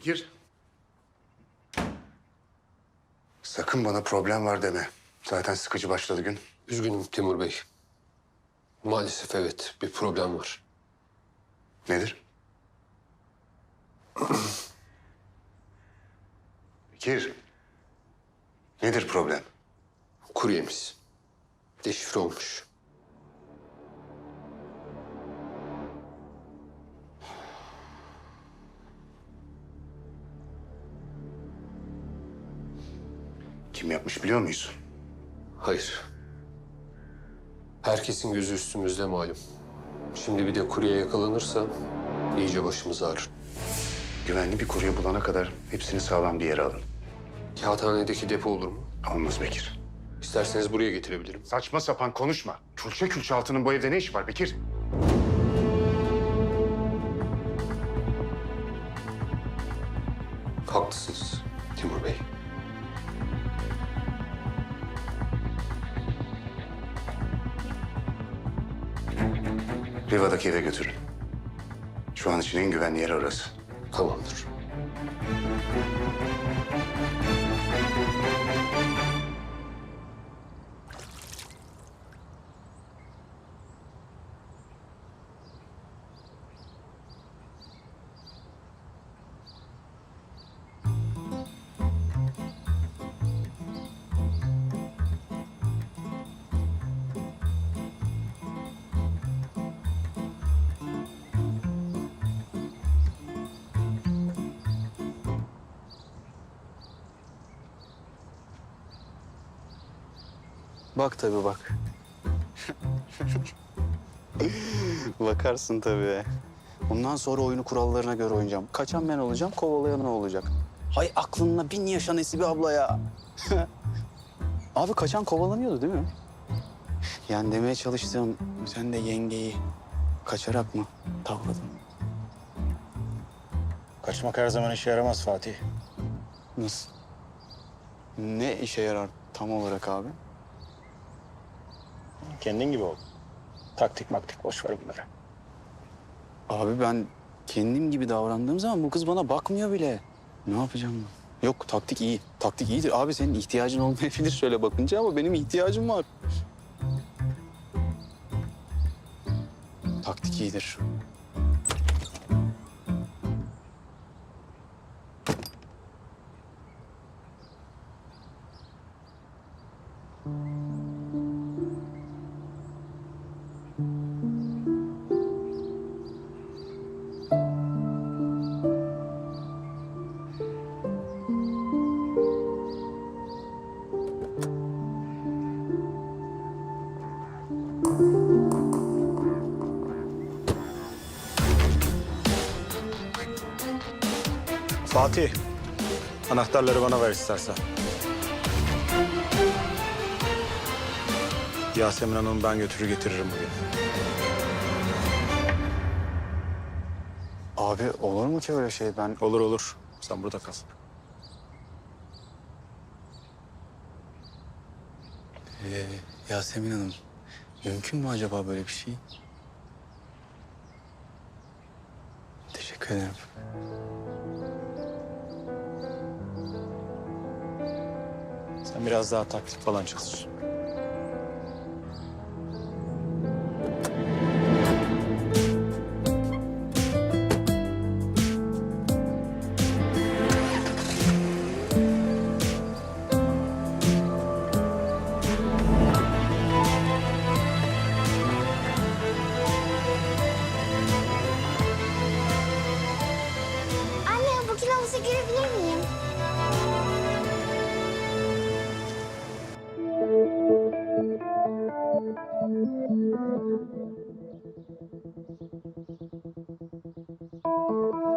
Bekir. Sakın bana problem var deme. Zaten sıkıcı başladı gün. Üzgünüm Timur Bey. Maalesef evet bir problem var. Nedir? Bekir. Nedir problem? Kuryemiz deşifre olmuş. Yapmış biliyor muyuz? Hayır. Herkesin gözü üstümüzde malum. Şimdi bir de kurye yakalanırsa iyice başımız ağrır. Güvenli bir kurye bulana kadar hepsini sağlam bir yere alın. Kağıthanedeki depo olur mu? Olmaz Bekir. İsterseniz buraya getirebilirim. Saçma sapan konuşma. Külçe külçe altının bu evde ne işi var Bekir? Haklısınız Riva'daki eve götürün. Şu an için en güvenli yer orası. Tamamdır. Bak tabii bak. Bakarsın tabii. Bundan sonra oyunu kurallarına göre oynayacağım. Kaçan ben olacağım, kovalayan o olacak. Hay aklınla bin yaşa Nesibe abla ya. Abi kaçan kovalanıyordu değil mi? Yani demeye çalıştığım sen de yengeyi kaçarak mı tavladın? Kaçmak her zaman işe yaramaz Fatih. Nasıl? Ne işe yarar tam olarak abi? Kendin gibi ol. Taktik maktik boş ver bunları. Abi ben kendim gibi davrandığım zaman bu kız bana bakmıyor bile. Ne yapacağım ben? Yok taktik iyi. Taktik iyidir. Abi senin ihtiyacın olmayabilir şöyle bakınca ama benim ihtiyacım var. Taktik iyidir. Fatih, anahtarları bana ver istersen. Yasemin Hanım'ı ben götürür getiririm bugün. Abi olur mu ki öyle şey? Ben Olur olur. Sen burada kal. Ee, Yasemin Hanım, mümkün mü acaba böyle bir şey? Teşekkür ederim. Sen biraz daha taktik falan çalış.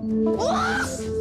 Of!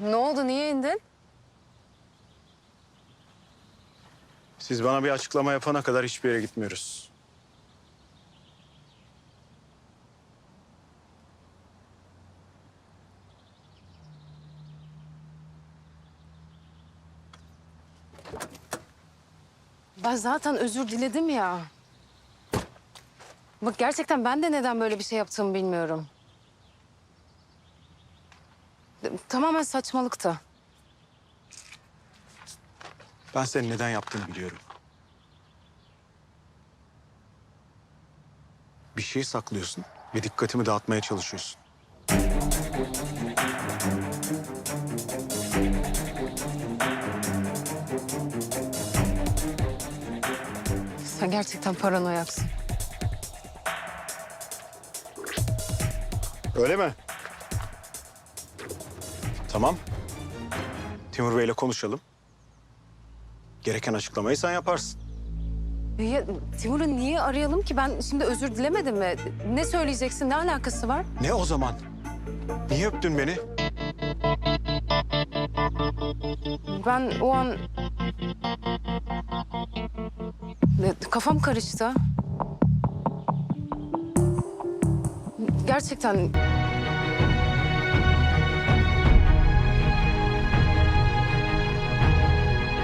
Ne oldu? Niye indin? Siz bana bir açıklama yapana kadar hiçbir yere gitmiyoruz. Ben zaten özür diledim ya. Bak gerçekten ben de neden böyle bir şey yaptığımı bilmiyorum. Tamamen saçmalıktı. Ben senin neden yaptığını biliyorum. Bir şey saklıyorsun ve dikkatimi dağıtmaya çalışıyorsun. Sen gerçekten paranoyaksın. Öyle mi? Tamam. Timur Bey'le konuşalım. Gereken açıklamayı sen yaparsın. Ya, Timur'u niye arayalım ki? Ben şimdi özür dilemedim mi? Ne söyleyeceksin? Ne alakası var? Ne o zaman? Niye öptün beni? Ben o an... Kafam karıştı. Gerçekten